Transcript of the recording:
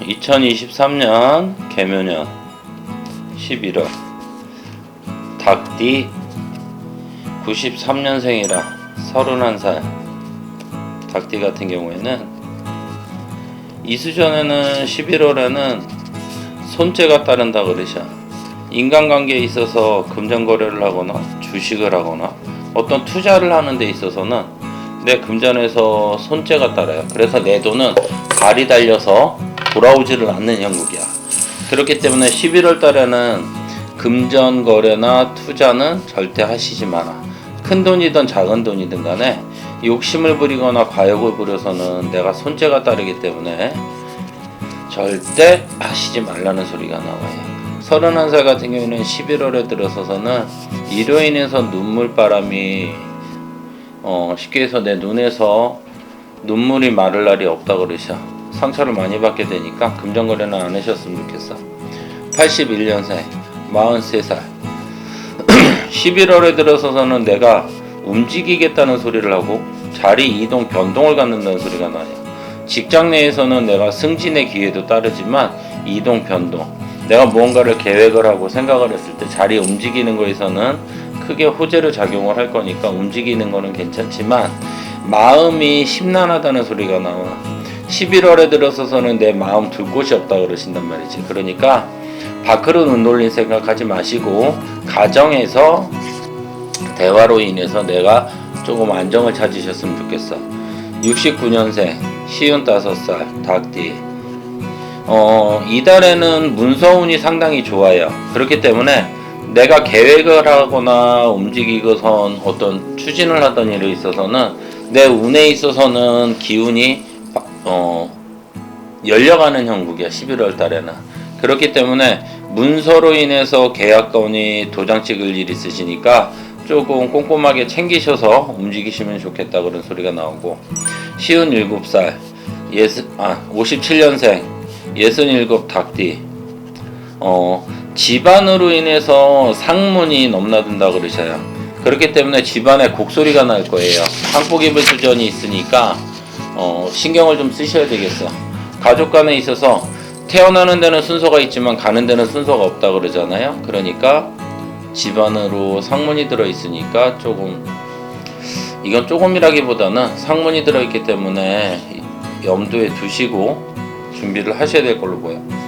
(2023년) 개묘년 11월 닭띠 93년생이라 31살 닭띠 같은 경우에는 이수전에는 11월에는 손재가 따른다 그러셔 인간관계에 있어서 금전거래를 하거나 주식을 하거나 어떤 투자를 하는 데 있어서는 내 금전에서 손재가 따라요 그래서 내 돈은 발이 달려서 돌아오지를 않는 형국이야 그렇기 때문에 11월 달에는 금전 거래나 투자는 절대 하시지 마라. 큰 돈이든 작은 돈이든 간에 욕심을 부리거나 과욕을 부려서는 내가 손재가 따르기 때문에 절대 하시지 말라는 소리가 나와요. 31살 같은 경우에는 11월에 들어서서는 이로 인해서 눈물바람이 어, 쉽게 해서 내 눈에서 눈물이 마를 날이 없다 그러셔. 상처를 많이 받게 되니까 금전거래는 안 하셨으면 좋겠어. 81년생 43살 11월에 들어서서는 내가 움직이겠다는 소리를 하고 자리 이동 변동을 갖는다는 소리가 나요. 직장 내에서는 내가 승진의 기회도 따르지만 이동 변동 내가 무언가를 계획을 하고 생각을 했을 때 자리 움직이는 거에서는 크게 호재를 작용을 할 거니까 움직이는 거는 괜찮지만 마음이 심란하다는 소리가 나와. 11월에 들어서서는 내 마음 둘 곳이 없다 그러신단 말이지. 그러니까 밖으로 눈 돌린 생각하지 마시고 가정에서 대화로 인해서 내가 조금 안정을 찾으셨으면 좋겠어. 69년생 시운 5살 닭띠 어, 이달에는 문서운이 상당히 좋아요. 그렇기 때문에 내가 계획을 하거나 움직이고선 어떤 추진을 하던 일에 있어서는 내 운에 있어서는 기운이 어, 열려가는 형국이야 11월 달에는. 그렇기 때문에 문서로 인해서 계약 건이 도장 찍을 일이 있으시니까 조금 꼼꼼하게 챙기셔서 움직이시면 좋겠다 그런 소리가 나오고. 시은 7살 예스 아 57년생 예순 일곱 닭띠. 어 집안으로 인해서 상문이 넘나든다 그러셔요. 그렇기 때문에 집안에 곡소리가 날 거예요. 한복 입을 수전이 있으니까 어 신경을 좀 쓰셔야 되겠어. 가족 간에 있어서 태어나는 데는 순서가 있지만 가는 데는 순서가 없다 그러잖아요. 그러니까 집안으로 상문이 들어 있으니까 조금 이건 조금이라기보다는 상문이 들어 있기 때문에 염두에 두시고 준비를 하셔야 될 걸로 보여.